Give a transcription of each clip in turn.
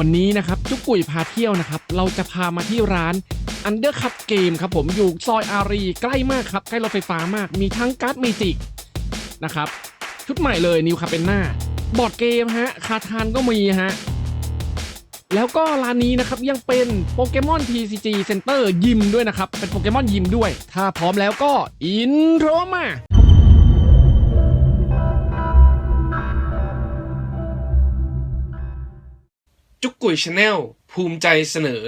วันนี้นะครับจุกกุยพาเที่ยวนะครับ เราจะพามาที่ร้าน Undercut Game ครับผมอยู่ซอยอารีใกล้มากครับ ใกล้รถไฟฟ้ามาก มีทั้งการ์ดเมจิกนะครับ ชุดใหม่เลยนิวคาเป็นหน้า บอร์ดเกมฮะ คาทานก็มีฮะ แล้วก็ร้านนี้นะครับยังเป็นโปเกมอน TCG Center ยิมด้วยนะครับ เป็นโปเกมอนยิมด้วย ถ้าพร้อมแล้วก็อินโทรมา จุกกุยชาแนลภูมิใจเสนอ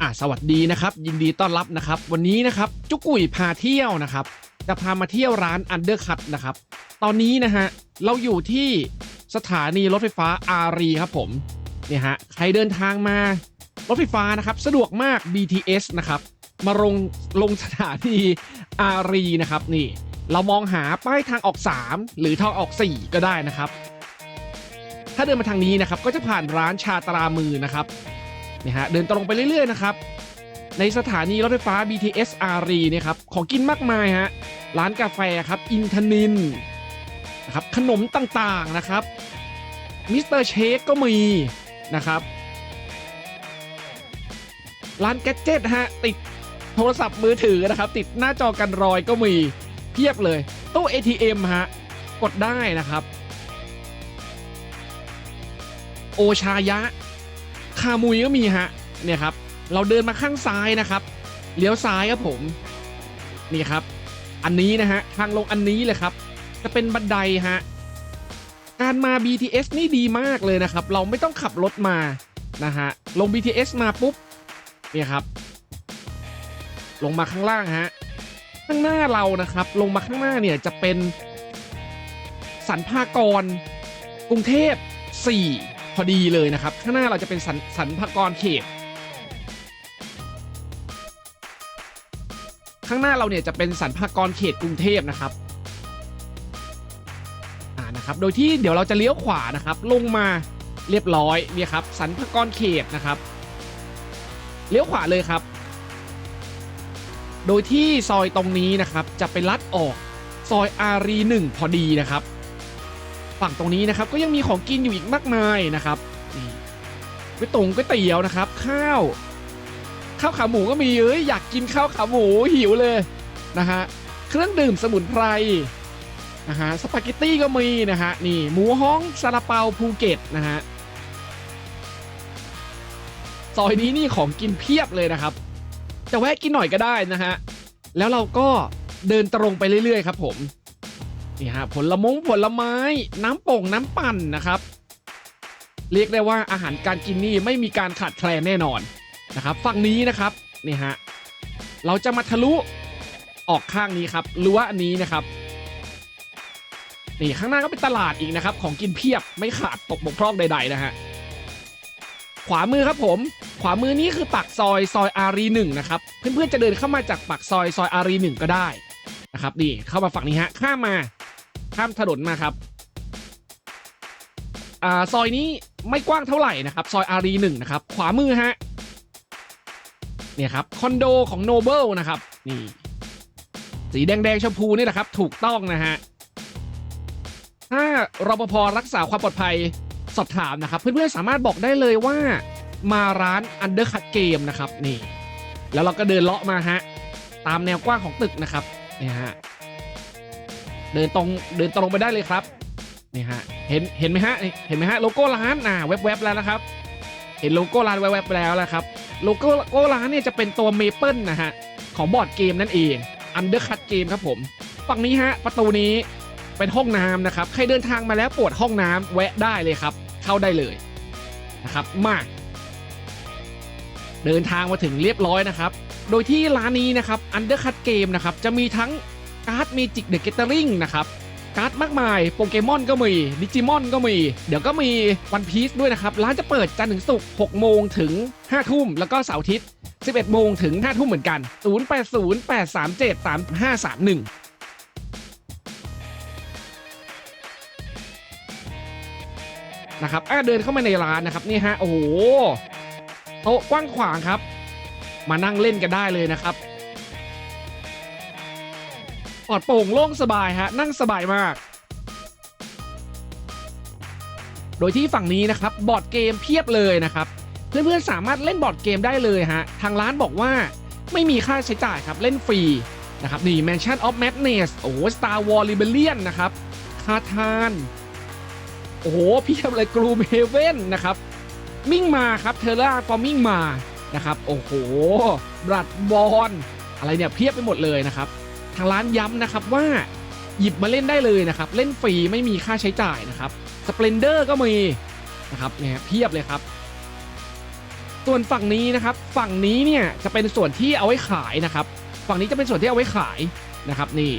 อะสวัสดีนะครับ ยินดีต้อนรับนะครับ วันนี้นะครับจุกกุยพาเที่ยวนะครับ จะพามาเที่ยวร้านอันเดอร์คัตนะครับ ตอนนี้นะฮะเราอยู่ที่สถานีรถไฟฟ้าอารีครับผมเนี่ยฮะใครเดินทางมารถไฟฟ้านะครับ สะดวกมาก BTS นะครับ มาลงลงสถานีอารีนะครับนี่ เรามองหาป้ายทางออก 3 หรือทางออก 4 ก็ได้นะครับ ถ้าเดินมาทางนี้นะครับ ก็จะผ่านร้านชาตรามือนะครับนี่ฮะเดินตรงไปเรื่อยๆนะครับ ในสถานีรถไฟฟ้า BTS อารีเนี่ยครับของกินมากมายฮะร้านกาแฟครับอินทนินนะครับขนมต่างๆนะครับมิสเตอร์เชคก็มีนะครับ ร้านแกเจ็ตฮะ ติด โทรศัพท์มือถือนะครับ ติดหน้าจอกันรอยก็มีเพียบเลยตู้ ATM ฮะกดได้นะครับ โอชายะ คามุยก็มีฮะเนี่ยครับ เราเดินมาข้างซ้ายนะครับเลี้ยวซ้ายครับผมนี่ครับ อันนี้นะฮะทางลงอันนี้เลยครับ จะเป็นบันไดฮะการมา BTS นี่ดีมากเลยนะครับ เราไม่ต้องขับรถมานะฮะลง BTS มาปุ๊บเนี่ยครับ ลงมาข้างล่างฮะข้างหน้าเรานะครับ ลงมาข้างหน้าเนี่ยจะเป็นสันพากรกรุงเทพ 4 พอดีเลยนะครับ ข้างหน้าเราจะเป็นสันสันพากรเขต ข้างหน้าเราเนี่ยจะเป็นสันพากรเขตกรุงเทพนะครับอ่านะครับ โดยที่เดี๋ยวเราจะเลี้ยวขวานะครับ ลงมาเรียบร้อยเนี่ยครับสันพากรเขตนะครับ เลี้ยวขวาเลยครับ โดยที่ซอยตรงนี้นะครับจะไปลัดออกซอยอารีหนึ่งพอดีนะครับ ฝั่งตรงนี้นะครับก็ยังมีของกินอยู่อีกมากมายนะครับก๋วยตงก๋วยเตี๋ยวนะครับ ข้าว ข้าวขาหมูก็มีเอ้ยอยากกินข้าวขาหมูหิวเลยนะฮะเครื่องดื่มสมุนไพรนะฮะสปาเกตตี้ก็มีนะฮะนี่หมูฮ้องซาลาเปาภูเก็ตนะฮะซอยนี้นี่ของกินเพียบเลยนะครับ จะแวะกินหน่อยก็ได้นะฮะ แล้วเราก็เดินตรงไปเรื่อยๆ ครับผมนี่ฮะผลมงผลไม้น้ำโป่งน้ำปั่นนะครับ เรียกได้ว่าอาหารการกินนี่ไม่มีการขาดแคลนแน่นอนนะครับฝั่งนี้นะครับนี่ฮะเราจะมาทะลุออกข้างนี้ครับรั้วอันนี้นะครับนี่ข้างหน้าก็เป็นตลาดอีกนะครับ ของกินเพียบไม่ขาดตกบกพร่องใด ๆ นะฮะ ขวามือครับผม ขวามือนี้คือปากซอยซอยอารีหนึ่งนะครับ เพื่อนๆจะเดินเข้ามาจากปากซอยซอยอารีหนึ่งก็ได้นะครับนี่เข้ามาฝั่งนี้ฮะข้ามมาข้ามถนนมาครับอ่าซอยนี้ไม่กว้างเท่าไหร่นะครับ ซอยอารีหนึ่งนะครับ ขวามือฮะเนี่ยครับคอนโดของโนเบิลนะครับนี่สีแดงๆชมพูนี่แหละครับ ถูกต้องนะฮะถ้ารปภรักษาความปลอดภัย สอบถามนะครับ เพื่อนๆสามารถบอกได้เลยว่ามาร้าน Undercut Game นะครับนี่แล้วเราก็เดินเลาะมาฮะตามแนวกว้างของตึกนะครับนี่ฮะเดินตรงเดินตรงไปได้เลยครับนี่ฮะเห็นเห็นไหมฮะเห็นไหมฮะโลโก้ร้านอ่าแวบๆแล้วนะครับ เห็นโลโก้ร้านแวบๆแล้วนะครับโลโก้โก้ร้านเนี่ยจะเป็นตัวเมเปิลนะฮะของบอร์ดเกมนั่นเองอันเดอร์คัตเกมครับผม ฝั่งนี้ฮะ ประตูนี้เป็นห้องน้ำนะครับ ใครเดินทางมาแล้วปวดห้องน้ำแวะได้เลยครับ เข้าได้เลยนะครับมาเดินทางมาถึงเรียบร้อยนะครับ โดยที่ร้านนี้นะครับ Undercut Game นะครับจะมีทั้งการ์ด Magic the Gathering นะครับการ์ดมากมายโปเกมอนก็มีดิจิมอนก็มี เดี๋ยวก็มีวันพี e ด้วยนะครับ ร้านจะเปิดจันทร์ถึงศุกร์6โมงถึง 5 ทุ่ม แล้วก็เสาร์อาทิตย์ 11 โมงถึง 5 ทุ่มเหมือนกัน 0808373531 นะครับอะเดินเข้ามาในร้านนะครับนี่ฮะโอ้โหโต๊ะกว้างขวางครับ มานั่งเล่นกันได้เลยนะครับปลอดโปร่งโล่งสบายฮะนั่งสบายมาก โดยที่ฝั่งนี้นะครับบอร์ดเกมเพียบเลยนะครับเพื่อนๆสามารถเล่นบอร์ดเกมได้เลยฮะทางร้านบอกว่าไม่มีค่าใช้จ่ายครับเล่นฟรีนะครับนี่ Mansion of Madness โอ้โห Star Wars Rebellion นะครับคาทาน โอ้โหเพียบเลย Gloom Haven นะครับมิ่งมาครับเทเล r ฟอร์มิ่งมานะครับโอ้โหบรัดบอลอะไรเนี่ยเพียบไปหมดเลยนะครับ ทางร้านย้ำนะครับว่าหยิบมาเล่นได้เลยนะครับ เล่นฟรีไม่มีค่าใช้จ่ายนะครับสเปนเดอร์ก็มีนะครับเนี่ยเพียบเลยครับ ส่วนฝั่งนี้นะครับ ฝั่งนี้เนี่ยจะเป็นส่วนที่เอาไว้ขายนะครับ ฝั่งนี้จะเป็นส่วนที่เอาไว้ขายนะครับ นี่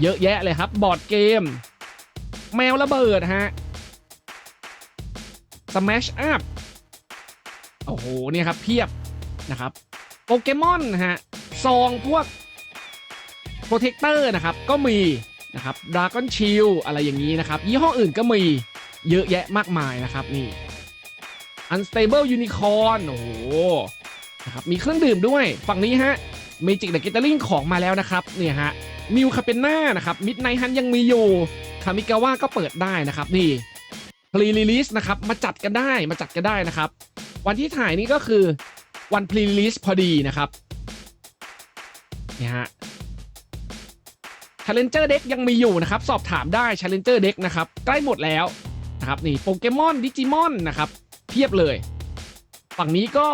เยอะแยะเลยครับ บอร์ดเกม แมวระเบิดฮะ Smash Up โอ้โหเนี่ยครับเพียบนะครับโปเกมอนนะฮะซองพวกโปรเทคเตอร์นะครับก็มีนะครับดราก้อนชิลอะไรอย่างนี้นะครับ ยี่ห้ออื่นก็มีเยอะแยะมากมายนะครับนี่ Unstable Unicorn โอ้โหนะครับมีเครื่องดื่มด้วย ฝั่งนี้ฮะ Magic the Gathering ของมาแล้วนะครับเนี่ยฮะมิวคาเปนน่านะครับมิดไนฮันยังมีอยู่คามิกาว่าก็เปิดได้นะครับนี่ พรีลิลิสนะครับมาจัดกันได้มาจัดกันได้นะครับ วันที่ถ่ายนี่ก็คือวันพรีลิสพอดีนะครับนี่ฮะ Challenger Deck ยังมีอยู่นะครับ สอบถามได้ Challenger Deck นะครับ ใกล้หมดแล้วนะครับนี่โปเกมอนดิจิมอนนะครับเพียบเลย ฝั่งนี้ก็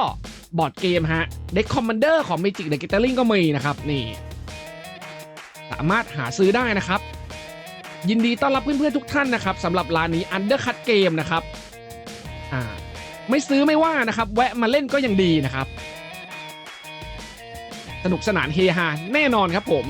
บอร์ดเกมฮะ Deck Commander ของ Magic the Gathering ก็มีนะครับนี่ สามารถหาซื้อได้นะครับ ยินดีต้อนรับเพื่อนๆทุกท่านนะครับสำหรับร้านนี้ Undercut Game นะครับอ่าไม่ซื้อไม่ว่านะครับ แวะมาเล่นก็ยังดีนะครับ สนุกสนานเฮฮาแน่นอนครับผม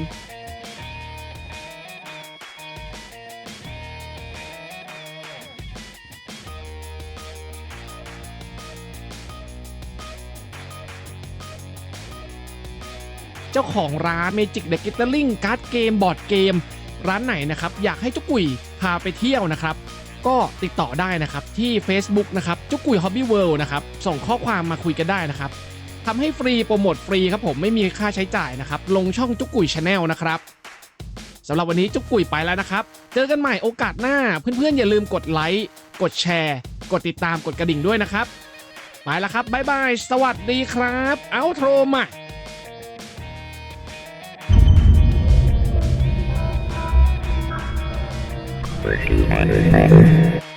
เจ้าของร้าน Magic the Gathering การ์ดเกม บอร์ดเกม ร้านไหนนะครับอยากให้จุกกุยพาไปเที่ยวนะครับ ก็ติดต่อได้นะครับที่ Facebook นะครับจุกกุย Hobby World นะครับส่งข้อความมาคุยกันได้นะครับทำให้ฟรีโปรโมทฟรีครับผมไม่มีค่าใช้จ่ายนะครับลงช่องจุกกุยชาแนลนะครับสำหรับวันนี้จุกกุยไปแล้วนะครับ เจอกันใหม่โอกาสหน้า เพื่อนๆ อย่าลืมกดไลค์ กดแชร์ กดติดตาม กดกระดิ่งด้วยนะครับ ไปแล้วครับ บ๊ายบาย สวัสดีครับ เอาโทรมา for 200 Man.